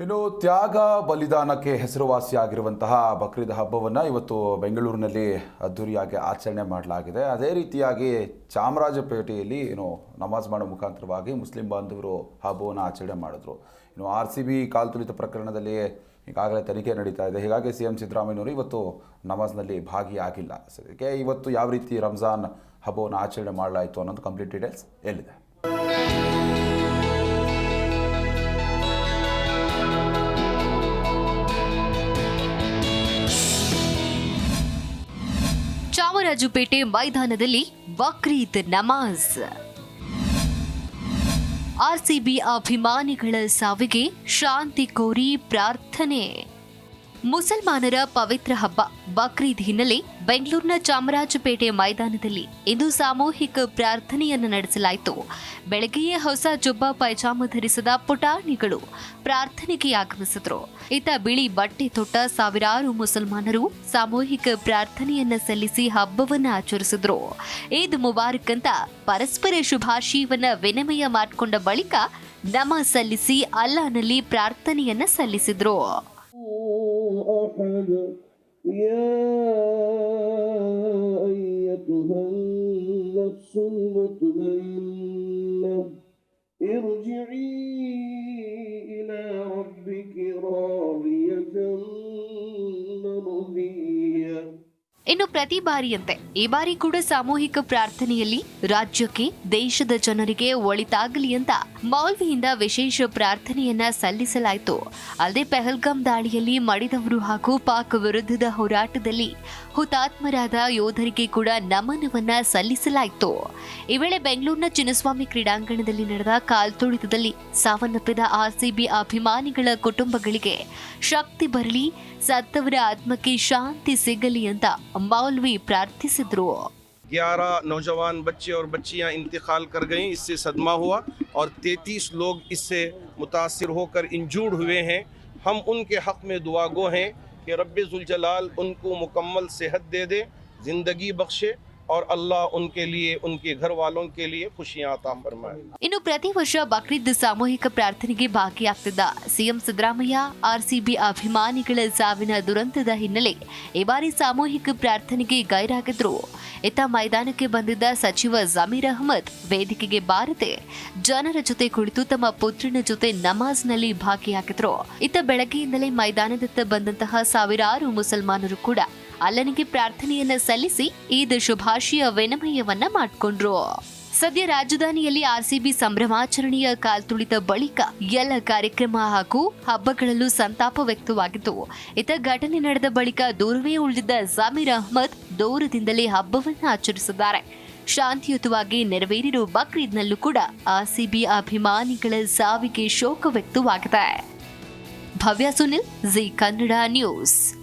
ಇನ್ನು ತ್ಯಾಗ ಬಲಿದಾನಕ್ಕೆ ಹೆಸರುವಾಸಿಯಾಗಿರುವಂತಹ ಬಕ್ರೀದ್ ಹಬ್ಬವನ್ನು ಇವತ್ತು ಬೆಂಗಳೂರಿನಲ್ಲಿ ಅದ್ದೂರಿಯಾಗಿ ಆಚರಣೆ ಮಾಡಲಾಗಿದೆ. ಅದೇ ರೀತಿಯಾಗಿ ಚಾಮರಾಜಪೇಟೆಯಲ್ಲಿ ಏನು ನಮಾಜ್ ಮಾಡೋ ಮುಖಾಂತರವಾಗಿ ಮುಸ್ಲಿಂ ಬಾಂಧವರು ಹಬ್ಬವನ್ನು ಆಚರಣೆ ಮಾಡಿದ್ರು. ಇನ್ನು ಆರ್ ಸಿ ಬಿ ಕಾಲ್ತುಳಿತ ಪ್ರಕರಣದಲ್ಲಿ ಈಗಾಗಲೇ ತನಿಖೆ ನಡೀತಾ ಇದೆ. ಹೀಗಾಗಿ ಸಿ ಎಂ ಸಿದ್ದರಾಮಯ್ಯನವರು ಇವತ್ತು ನಮಾಜ್ನಲ್ಲಿ ಭಾಗಿಯಾಗಿಲ್ಲ. ಸದ್ಯಕ್ಕೆ ಇವತ್ತು ಯಾವ ರೀತಿ ರಂಜಾನ್ ಹಬ್ಬವನ್ನು ಆಚರಣೆ ಮಾಡಲಾಯಿತು ಅನ್ನೋದು ಕಂಪ್ಲೀಟ್ ಡೀಟೇಲ್ಸ್ ಎಲ್ಲಿದೆ? ಚಾಮರಾಜಪೇಟೆ ಮೈದಾನದಲ್ಲಿ ಬಕ್ರೀದ್ ನಮಾಜ್. ಆರ್ಸಿಬಿ ಅಭಿಮಾನಿಗಳ ಸಾವಿಗೆ ಶಾಂತಿ ಕೋರಿ ಪ್ರಾರ್ಥನೆ. ಮುಸಲ್ಮಾನರ ಪವಿತ್ರ ಹಬ್ಬ. ಬಕ್ರೀದ್ ಹಿನ್ನೆಲೆ ಬೆಂಗಳೂರಿನ ಚಾಮರಾಜಪೇಟೆ ಮೈದಾನದಲ್ಲಿ ಇಂದು ಸಾಮೂಹಿಕ ಪ್ರಾರ್ಥನೆಯನ್ನು ನಡೆಸಲಾಯಿತು. ಬೆಳಗ್ಗೆಯೇ ಹೊಸ ಜುಬ್ಬ ಪೈಜಾಮ ಧರಿಸಿದ ಪುಟಾಣಿಗಳು ಪ್ರಾರ್ಥನೆಗೆ ಆಗಮಿಸಿದ್ರು. ಇತ್ತ ಬಿಳಿ ಬಟ್ಟೆ ತೊಟ್ಟ ಸಾವಿರಾರು ಮುಸಲ್ಮಾನರು ಸಾಮೂಹಿಕ ಪ್ರಾರ್ಥನೆಯನ್ನ ಸಲ್ಲಿಸಿ ಹಬ್ಬವನ್ನು ಆಚರಿಸಿದ್ರು. ಈದ್ ಮುಬಾರಕ್ ಅಂತ ಪರಸ್ಪರ ಶುಭಾಶಯವನ್ನ ವಿನಿಮಯ ಮಾಡಿಕೊಂಡ ಬಳಿಕ ನಮ ಸಲ್ಲಿಸಿ ಅಲ್ಲಾನಲ್ಲಿ ಪ್ರಾರ್ಥನೆಯನ್ನ ಸಲ್ಲಿಸಿದ್ರು. أحد يا أيتها النفس المطمئنة ارجعي إلى ربك راضية. ಇನ್ನು ಪ್ರತಿ ಬಾರಿಯಂತೆ ಈ ಬಾರಿ ಕೂಡ ಸಾಮೂಹಿಕ ಪ್ರಾರ್ಥನೆಯಲ್ಲಿ ರಾಜ್ಯಕ್ಕೆ, ದೇಶದ ಜನರಿಗೆ ಒಳಿತಾಗಲಿ ಅಂತ ಮೌಲ್ವಿಯಿಂದ ವಿಶೇಷ ಪ್ರಾರ್ಥನೆಯನ್ನ ಸಲ್ಲಿಸಲಾಯಿತು. ಅಲ್ಲದೆ ಪೆಹಲ್ಗಾಮ್ ದಾಳಿಯಲ್ಲಿ ಮಡಿದವರು ಹಾಗೂ ಪಾಕ್ ವಿರುದ್ಧದ ಹೋರಾಟದಲ್ಲಿ ಹುತಾತ್ಮರಾದ ಯೋಧರಿಗೆ ಕೂಡ ನಮನವನ್ನ ಸಲ್ಲಿಸಲಾಯಿತು. ಈ ವೇಳೆ ಬೆಂಗಳೂರಿನ ಚಿನ್ನಸ್ವಾಮಿ ಕ್ರೀಡಾಂಗಣದಲ್ಲಿ ನಡೆದ ಕಾಲ್ತುಳಿತದಲ್ಲಿ ಸಾವನ್ನಪ್ಪಿದ ಆರ್ಸಿಬಿ ಅಭಿಮಾನಿಗಳ ಕುಟುಂಬಗಳಿಗೆ ಶಕ್ತಿ ಬರಲಿ, ಸತ್ತವರ ಆತ್ಮಕ್ಕೆ ಶಾಂತಿ ಸಿಗಲಿ ಅಂತ मौलवी प्रार्थी सिद्धू ग्यारह नौजवान बच्चे और बच्चियाँ इंतकाल कर गईं, इससे सदमा हुआ और तैतीस लोग इससे मुतासर होकर इंजूर हुए हैं। हम उनके हक में दुआगो हैं कि रब्ज़ुलजलाल उनको मुकम्मल सेहत दे दे, ज़िंदगी बख्शे और ಅಲ್ಲಾಹ್ ಉನ್ಕೆ ಲಿಯೆ ಉನ್ಕೆ ಘರ್ ವಾಲೋಂ ಕೆ ಲಿಯೆ ಖುಷಿಯಾಂ ಅತಾ ಫರ್ಮಾಯೆ ಇನ್ನು ಪ್ರತಿ ವರ್ಷ ಬಕ್ರೀದ್ ಸಾಮೂಹಿಕ ಪ್ರಾರ್ಥನೆಗೆ ಭಾಗಿಯಾಗ್ತಿದ್ದ ಸಿಎಂ ಸಿದ್ದರಾಮಯ್ಯ ಆರ್ಸಿಬಿ ಅಭಿಮಾನಿಗಳ ಸಾವಿನ ದುರಂತದ ಹಿನ್ನೆಲೆ ಈ ಬಾರಿ ಸಾಮೂಹಿಕ ಪ್ರಾರ್ಥನೆಗೆ ಗೈರಾಗಿದ್ರು ಇತ್ತ ಮೈದಾನಕ್ಕೆ ಬಂದಿದ್ದ ಸಚಿವ ಜಮೀರ್ ಅಹಮದ್ ವೇದಿಕೆಗೆ ಬಾರದೆ ಜನರ ಜೊತೆ ಕುಳಿತು ತಮ್ಮ ಪುತ್ರನ ಜೊತೆ ನಮಾಜ್ನಲ್ಲಿ ಭಾಗಿಯಾಗಿದ್ರು ಇತ್ತ ಬೆಳಗ್ಗೆಯಿಂದಲೇ ಮೈದಾನದತ್ತ ಬಂದಂತಹ ಸಾವಿರಾರು ಮುಸಲ್ಮಾನರು ಕೂಡ ಅಲ್ಲನಿಗೆ ಪ್ರಾರ್ಥನೆಯನ್ನ ಸಲ್ಲಿಸಿ ಈದ್ ಶುಭಾಶಯ ವಿನಿಮಯವನ್ನ ಮಾಡಿಕೊಂಡ್ರು. ಸದ್ಯ ರಾಜಧಾನಿಯಲ್ಲಿ ಆರ್ಸಿಬಿ ಸಂಭ್ರಮಾಚರಣೆಯ ಕಾಲ್ತುಳಿತ ಬಳಿಕ ಎಲ್ಲ ಕಾರ್ಯಕ್ರಮ ಹಾಗೂ ಹಬ್ಬಗಳಲ್ಲೂ ಸಂತಾಪ ವ್ಯಕ್ತವಾಗಿತ್ತು. ಇತ ಘಟನೆ ನಡೆದ ಬಳಿಕ ದೂರವೇ ಉಳಿದಿದ್ದ ಜಮೀರ್ ಅಹ್ಮದ್ ದೂರದಿಂದಲೇ ಹಬ್ಬವನ್ನು ಆಚರಿಸಿದ್ದಾರೆ. ಶಾಂತಿಯುತವಾಗಿ ನೆರವೇರಿರುವ ಬಕ್ರೀದ್ನಲ್ಲೂ ಕೂಡ ಆರ್ಸಿಬಿ ಅಭಿಮಾನಿಗಳ ಸಾವಿಗೆ ಶೋಕ ವ್ಯಕ್ತವಾಗಿದೆ. Bhavya Sunil, Zee Kannada news.